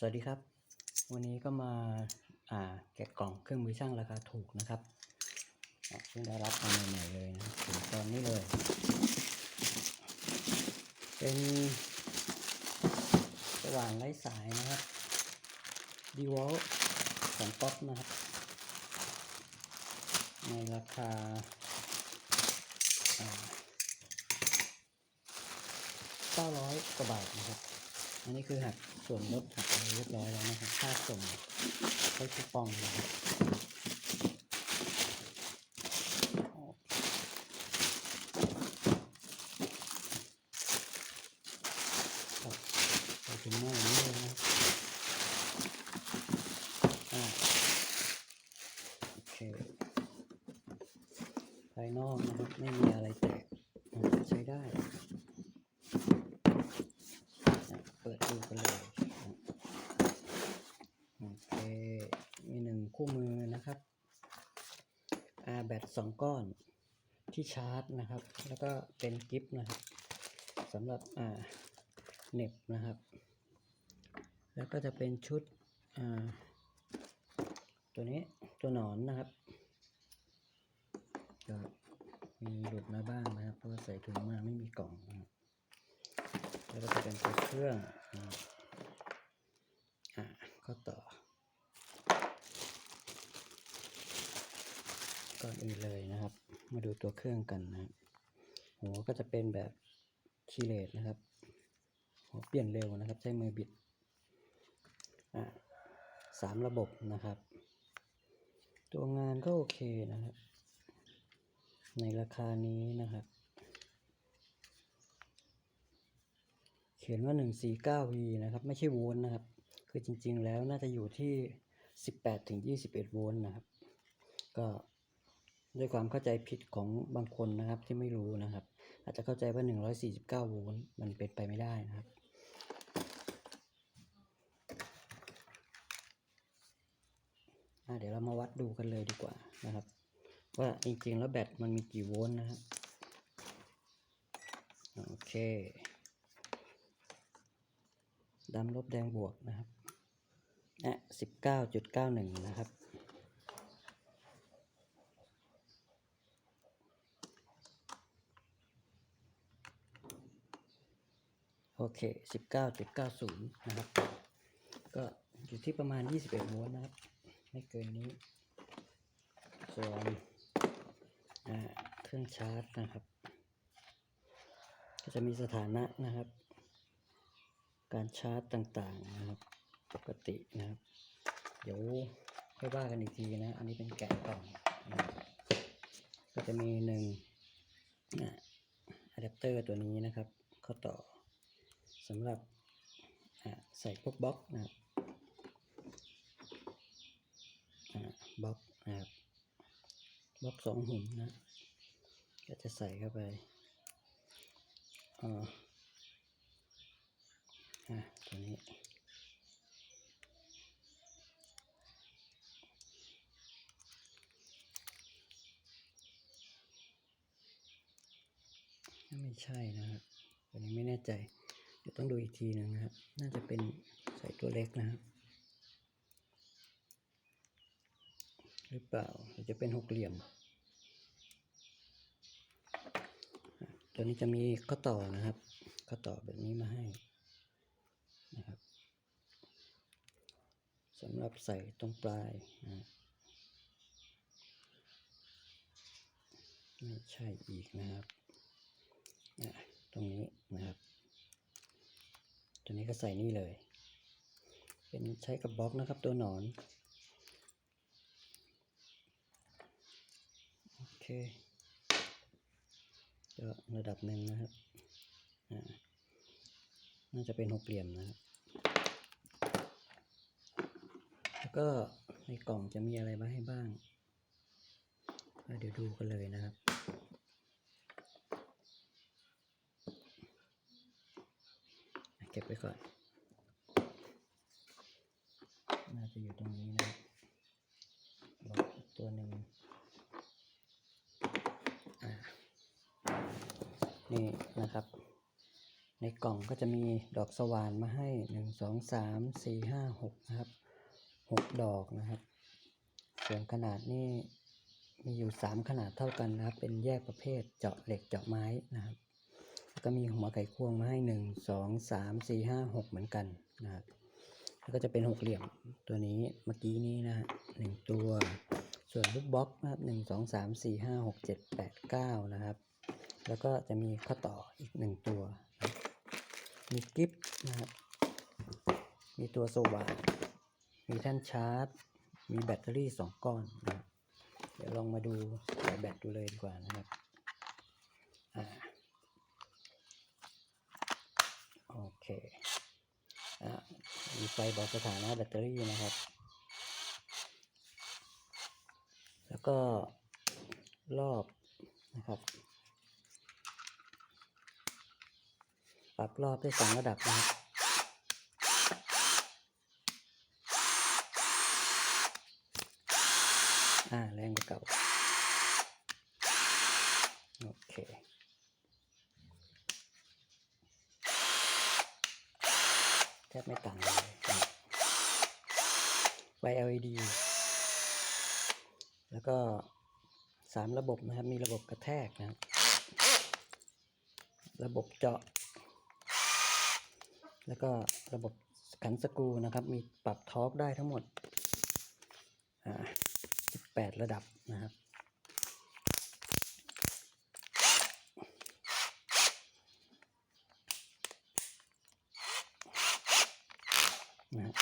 สวัสดีครับ วันนี้ก็มาอ่าแกะกล่องเครื่องมือช่างราคาถูกนะครับอะเพิ่งได้รับมาใหม่ๆเลยนะถึงตอนนี้เลย เป็นสว่านไร้สายนะครับดีวอลสองก๊อกนะครับ ในราคาอ่า900กว่าบาทนะครับ อันนี้คือหักส่วนลดหักอะไรเรียบร้อยแล้วนะครับค่าส่งใช้คูปองนะครับครับใส่ถุงหม้ออย่านี้เลยนะโอเคภายนอกนะครับ ไม่มีอะไรแตกใช้ได้ เปิดดูกันเลยโอเค มีหนึ่งคู่มือนะครับอาแบต สองก้อนที่ชาร์จนะครับ แล้วก็เป็นกิฟต์นะครับสำหรับอ่าเน็บนะครับ แล้วก็จะเป็นชุดอ่าตัวนี้ตัวหนอนนะครับก็มีหลุดมาบ้างนะครับ เพราะว่าใส่ถุงมาไม่มีกล่องนะครับแล้วก็จะเป็นตัวเครื่องนะครับอ่าก็ต่อ ก่อนอื่นเลยนะครับ มาดูตัวเครื่องกันนะครับหัวก็จะเป็นแบบคีเลตนะครับหัวเปลี่ยนเร็วนะครับ ใช้มือบิดอ่าสามระบบนะครับ ตัวงานก็โอเคนะครับ ในราคานี้นะครับ เขียนว่า 149V นะครับ ไม่ใช่โวลต์นะครับ คือจริงๆแล้วน่าจะอยู่ที่ 18ถึง21 โวลต์นะครับ ก็ ด้วยความเข้าใจผิดของบางคนนะครับที่ไม่รู้นะครับ อาจจะเข้าใจว่า 149 โวลต์มันเป็นไปไม่ได้นะครับเดี๋ยวเรามาวัดดูกันเลยดีกว่านะครับ ว่าจริงๆแล้วแบตมันมีกี่โวลต์นะครับโอเคดำลบแดงบวกนะครับอะสิบเก้าจุดเก้าหนึ่งนะครับ โอเคสิบเก้าจุดเก้าศูนย์นะครับ ก็อยู่ที่ประมาณยี่สิบเอ็ดโวลต์นะครับ ไม่เกินนี้ ส่วนเครื่องชาร์จนะครับ ก็จะมีสถานะนะครับ การชาร์จต่างๆนะครับ ปกตินะครับ เดี๋ยวค่อยว่ากันอีกทีนะ อันนี้เป็นแกะกล่องนะก็จะมีหนึ่งอะแดปเตอร์ตัวนี้นะครับ เข้าต่อ สำหรับใส่พวกบล็อกนะครับอะบล็อกนะครับบล็อกสองหุ่นนะ ก็จะใส่เข้าไปอ่าอะตัวนี้ไม่ใช่นะครับตัวนี้ไม่แน่ใจ ดี๋ยวต้องดูอีกทีหนึ่งนะครับ น่าจะเป็นใส่ตัวเล็กนะครับ หรือเปล่าหรือจะเป็นหกเหลี่ยม ตัวนี้จะมีข้อต่อนะครับข้อต่อแบบนี้มาให้นะครับสำหรับใส่ตรงปลายนะไม่ใช่อีกนะครับ ตรงนี้นะครับ ตัวนี้ก็ใส่นี่เลย เป็นใช้กับบล็อกนะครับตัวหนอน โอเคก็ระดับหนึ่งนะครับ น่าจะเป็นหกเหลี่ยมนะครับ แล้วก็ในกล่องจะมีอะไรมาให้บ้าง เดี๋ยวดูกันเลยนะครับ เก็บไว้ก่อน น่าจะอยู่ตรงนี้นะครับบล็อกตัวหนึ่งอ่านี่นะครับ ในกล่องก็จะมีดอกสว่านมาให้หนึ่งสองสามสี่ห้าหกนะครับหกดอกนะครับ ส่วนขนาดนี่มีอยู่สามขนาดเท่ากันนะครับ เป็นแยกประเภทเจาะเหล็กเจาะไม้นะครับ ก็มีหัวไก่ควงมาให้หนึ่งสองสามสี่ห้าหกเหมือนกันนะครับแล้วก็จะเป็นหกเหลี่ยมตัวนี้เมื่อกี้นี้นะฮะหนึ่งตัว ส่วนลูกบล็อกนะครับหนึ่งสองสามสี่ห้าหกเจ็ดแปดเก้านะครับ แล้วก็จะมีข้อต่ออีกหนึ่งตัว มีกิฟนะครับมีตัวสว่ามีท่านชาร์จ มีแบตเตอรี่สองก้อนนะครับเดี๋ยวลองมาดูสายแบตดูเลยดีกว่านะครับอ่าโอเคอ่ามีไฟบอกสถานะแบตเตอรี่นะครับ แล้วก็รอบนะครับ ปรับรอบได้สองระดับนะครับอ่าแรงกว่าเก่า โอเคแทบไม่ต่างเลย ไฟ LED แล้วก็สามระบบนะครับ มีระบบกระแทกนะครับ ระบบเจาะ แล้วก็ระบบขันสกรูนะครับ มีปรับทอร์กได้ทั้งหมดอ่า18 ระดับนะครับ นะฮะ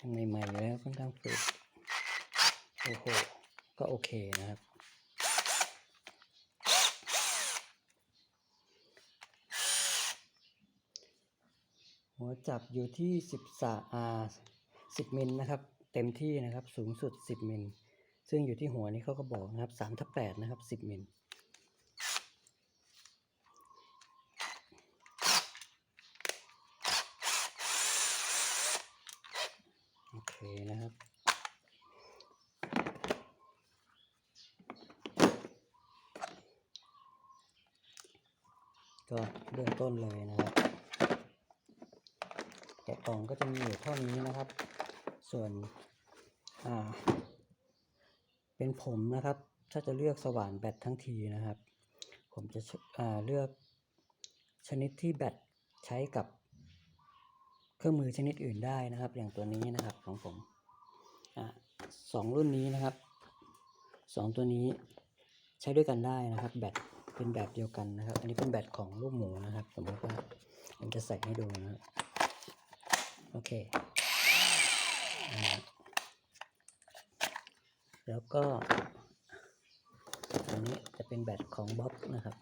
ยังใหม่ๆอยู่แล้วค่อนข้างฝึกโอ้โห ก็โอเคนะครับ หัวจับอยู่ที่13อ่า10มิลนะครับ เต็มที่นะครับสูงสุด 10มิลซึ่งอยู่ที่หัวนี้เขาก็บอกนะครับ3ทับ8นะครับ 10มิลโอเคนะครับ ก็เริ่มต้นเลยนะครับแกะกล่องก็จะมีอยู่เท่านี้นะครับ ส่วนอ่า เป็นผมนะครับ ถ้าจะเลือกสว่านแบตทั้งทีนะครับ ผมจะอ่าเลือกชนิดที่แบตใช้กับเครื่องมือชนิดอื่นได้นะครับ อย่างตัวนี้นะครับของผมอ่าสองรุ่นนี้นะครับสองตัวนี้ใช้ด้วยกันได้นะครับแบต เป็นแบบเดียวกันนะครับ อันนี้เป็นแบตของลูกหมูนะครับ สมมติว่าผมจะใส่ให้ดูนะโอเคแล้วก็ อันนี้จะเป็นแบตของบ๊อบนะครับ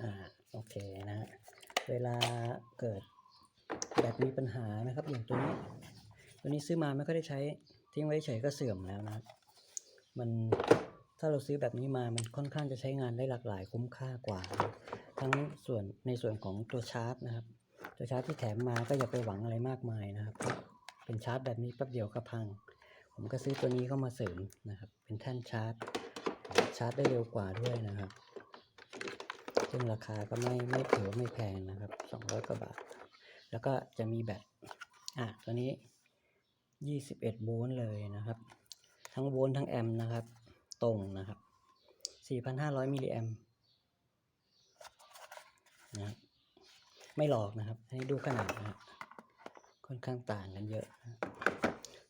อ่าโอเคนะฮะเวลาเกิดแบตมีปัญหานะครับอย่างตัวนี้ ตัวนี้ซื้อมาไม่ค่อยได้ใช้ ทิ้งไว้เฉยก็เสื่อมแล้วนะมันถ้าเราซื้อแบบนี้มามันค่อนข้างจะใช้งานได้หลากหลายคุ้มค่ากว่า ทั้งส่วนในส่วนของตัวชาร์จนะครับ ตัวชาร์จที่แถมมาก็อย่าไปหวังอะไรมากมายนะครับ เป็นชาร์จแบบนี้แป๊บเดียวก็พัง ผมก็ซื้อตัวนี้เข้ามาเสริมนะครับ เป็นแท่นชาร์จ ชาร์จได้เร็วกว่าด้วยนะครับ ซึ่งราคาก็ไม่ไม่ถือไม่แพงนะครับสองร้อยกว่าบาท แล้วก็จะมีแบตอะตัวนี้ ยี่สิบเอ็ดโวลต์เลยนะครับ ทั้งโวลต์ทั้งแอมป์นะครับ ตรงนะครับสี่พันห้าร้อยมิลลิแอมป์นะครับไม่หลอกนะครับ ให้ดูขนาดนะครับค่อนข้างต่างกันเยอะนะ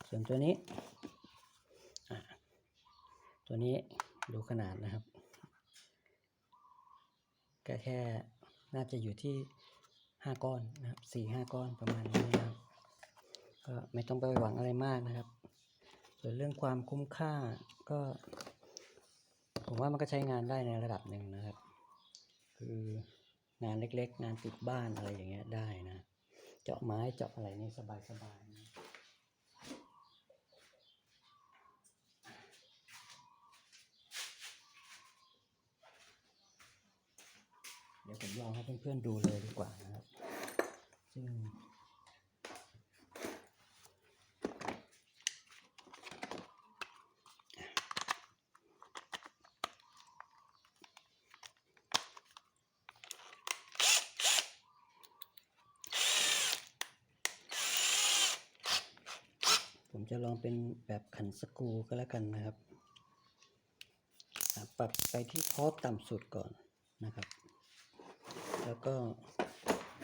ส่วนตัวนี้ ตัวนี้ดูขนาดนะครับ ก็แค่น่าจะอยู่ที่ห้าก้อนนะครับสี่ห้าก้อนประมาณนี้นะครับ ก็ไม่ต้องไปหวังอะไรมากนะครับ ส่วนเรื่องความคุ้มค่าก็ ผมว่ามันก็ใช้งานได้ในระดับหนึ่งนะครับ คืองานเล็กๆ งานติดบ้านอะไรอย่างเงี้ยได้นะ เจาะไม้เจาะอะไรนี่สบายๆนะเดี๋ยวผมลองให้เพื่อนๆดูเลยดีกว่านะครับ ซึ่ง ผมจะลองเป็นแบบขันสกรูก็แล้วกันนะครับ ปรับไปที่พอสต่ำสุดก่อนนะครับ แล้วก็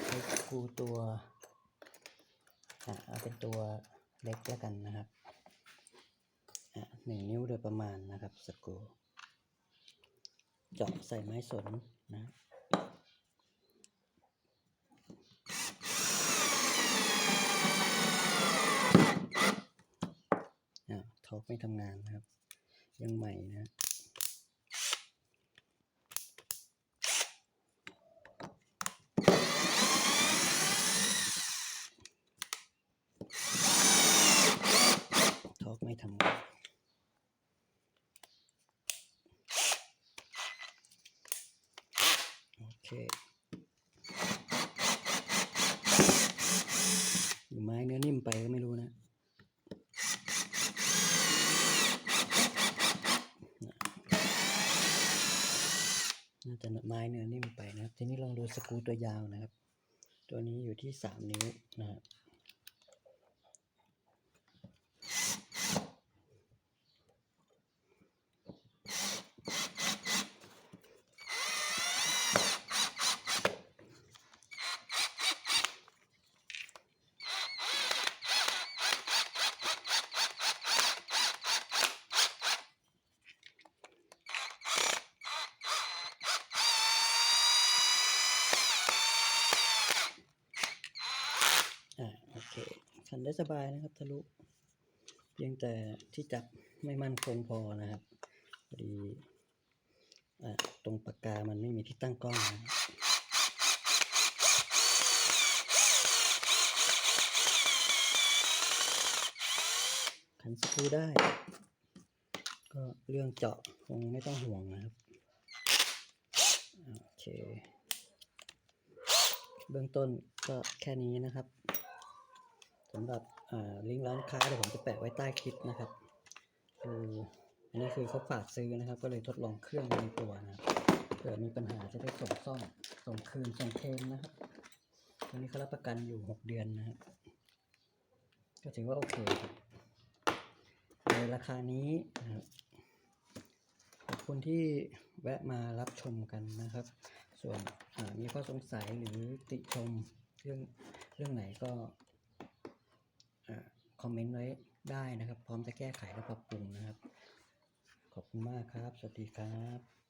ใช้สกรูตัวอะเอาเป็นตัวเล็กแล้วกันนะครับอะหนึ่งนิ้วโดยประมาณนะครับสกรูเจาะใส่ไม้สนนะ อ่าท็อก ไม่ทำงานนะครับ ยังใหม่นะท็อกไม่ทำงานโอเคหรือไม้เนื้อนิ่มไปก็ไม่รู้นะ น่าจะไม้เนื้อนิ่มไปนะครับ ทีนี้ลอง ดูสกูตัว ยาวนะครับ ตัวนี้อยู่ที่สามนิ้วนะครับอ่าโอเค ขันได้สบายนะครับ ทะลุ เพียงแต่ที่จับไม่มั่นคงพอนะครับพอดีตรงปากกามันไม่มีที่ตั้งกล้องนะขันสกรูได้ ก็เรื่องเจาะคงไม่ต้องห่วงนะครับโอเค เบื้องต้นก็แค่นี้นะครับ สำหรับอ่าลิงก์ร้านค้าเดี๋ยวผมจะแปะไว้ใต้คลิปนะครับคืออันนี้คือเขาฝากซื้อนะครับ ก็เลยทดลองเครื่องในตัวนะเผื่อมีปัญหาจะได้ส่งซ่อมส่งคืนส่งเคลมนะครับตัวนี้เขารับประกันอยู่หกเดือนนะครับก็ถือว่าโอเคครับในราคานี้นะครับขอบคุณที่แวะมารับชมกันนะครับ ส่วนอ่ามีข้อสงสัยหรือติชมเรื่องเรื่องไหนก็ คอมเมนต์ไว้ได้นะครับ พร้อมจะแก้ไขและปรับปรุงนะครับ ขอบคุณมากครับ สวัสดีครับ